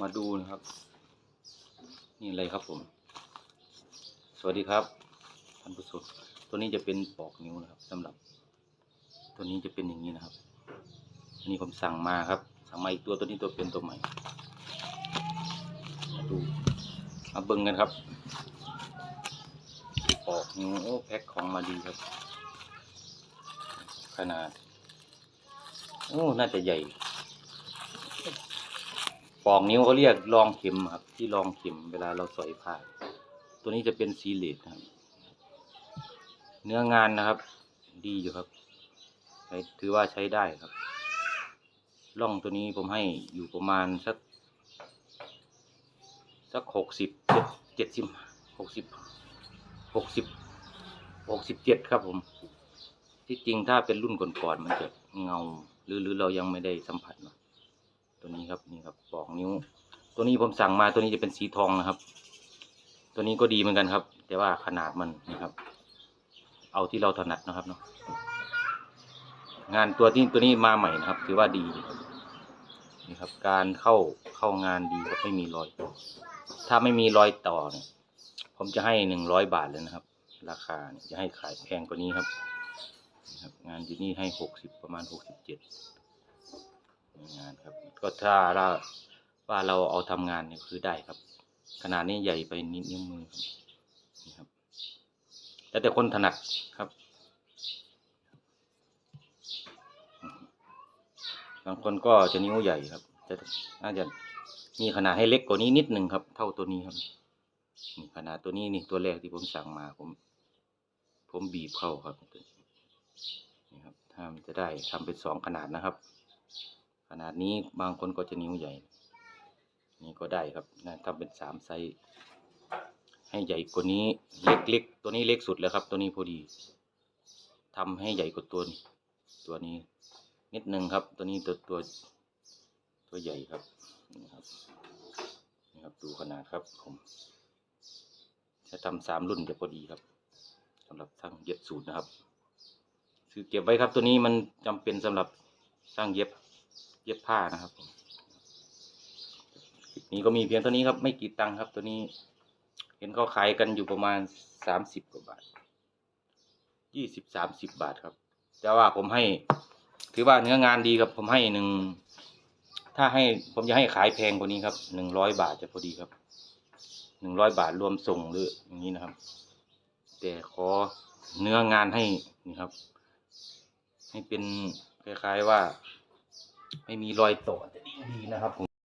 มาดูนะครับ นี่อะไรครับผม สวัสดีครับท่านผู้ชมตัวนี้จะเป็นปอกนิ้วนะครับสำหรับ ตัวนี้จะเป็นอย่างนี้นะครับอันนี้ผมสั่งมาครับ สั่งมาอีกตัวตัวนี้ตัวเป็นตัวใหม่มาดูมาเบิ่งกันครับปอกนิ้วโอ้แพ็คของมาดีครับ ขนาด โอ้ น่าจะใหญ่ อกนิ้วเขาเรียกรองเข็มครับ ที่รองเข็มเวลาเราสอยผ้าตัวนี้จะเป็นซีเลตครับ เนื้องานนะครับ ดีอยู่ครับถือว่าใช้ได้ครับร่องตัวนี้ผมให้อยู่ประมาณสักสักหกสิบเจ็ดเจ็ดสิบหกสิบหกสิบหกสิบเจ็ดครับผม ที่จริงถ้าเป็นรุ่นก่อนๆมันจะเงา หรือหรือเรายังไม่ได้สัมผัสเนาะ ตัวนี้ครับนี่ครับปอกนิ้ว ตัวนี้ผมสั่งมาตัวนี้จะเป็นสีทองนะครับ ตัวนี้ก็ดีเหมือนกันครับ แต่ว่าขนาดมันนี่ครับ เอาที่เราถนัดนะครับเนาะงานตัวที่ตัวนี้มาใหม่นะครับ ถือว่าดีนี่ครับ การเข้าเข้างานดีครับไม่มีรอย ถ้าไม่มีรอยต่อเนี่ยผมจะให้หนึ่งร้อยบาทเลยนะครับ ราคาจะให้ขายแพงกว่านี้ครับนะครับงานที่นี่ให้หกสิบประมาณหกสิบเจ็ด งานครับ ก็ถ้าเราว่าเราเอาทำงานเนี่ยคือได้ครับ ขนาดนี้ใหญ่ไปนิดนิ้วมือครับนี่ครับแล้วแต่คนถนัดครับ บางคนก็จะนิ้วใหญ่ครับจะน่าจะมีขนาดให้เล็กกว่านี้นิดหนึ่งครับ เท่าตัวนี้ครับนี่ขนาดตัวนี้นี่ตัวแรกที่ผมสั่งมาผม ผมบีบเข้าครับนี่ครับถ้ามันจะได้ทำเป็นสองขนาดนะครับ ขนาดนี้บางคนก็จะนิ้วใหญ่ นี่ก็ได้ครับนะทำเป็นสามไซส์ให้ใหญ่กว่านี้เล็กๆตัวนี้เล็กสุดแล้วครับ ตัวนี้พอดีทำให้ใหญ่กว่าตัวนี้ตัวนี้ นิดนึงครับ ตัวนี้ตัวตัวตัวใหญ่ครับนี่ครับนี่ครับดูขนาดครับผมจะทำสามรุ่นจะพอดีครับสำหรับช่างเย็บสูตรนะครับ คือเก็บไว้ครับตัวนี้มันจำเป็นสำหรับช่างเย็บ เย็บผ้านะครับผมนี้ก็มีเพียงเท่านี้ครับ ไม่กี่ตังค์ครับ ตัวนี้ เห็นเขาขายกันอยู่ประมาณสามสิบกว่าบาทยี่สิบสามสิบบาทครับ แต่ว่าผมให้ ถือว่าเนื้องานดีครับ ผมให้หนึ่งถ้าให้ผมจะให้ขายแพงกว่านี้ครับหนึ่งร้อยบาทจะพอดีครับหนึ่งร้อยบาทรวมส่งหรืออย่างนี้นะครับ แต่ขอเนื้องานให้นี่ครับ ให้เป็นคล้ายๆว่า ไม่มีรอยต่อจะดีนะครับผม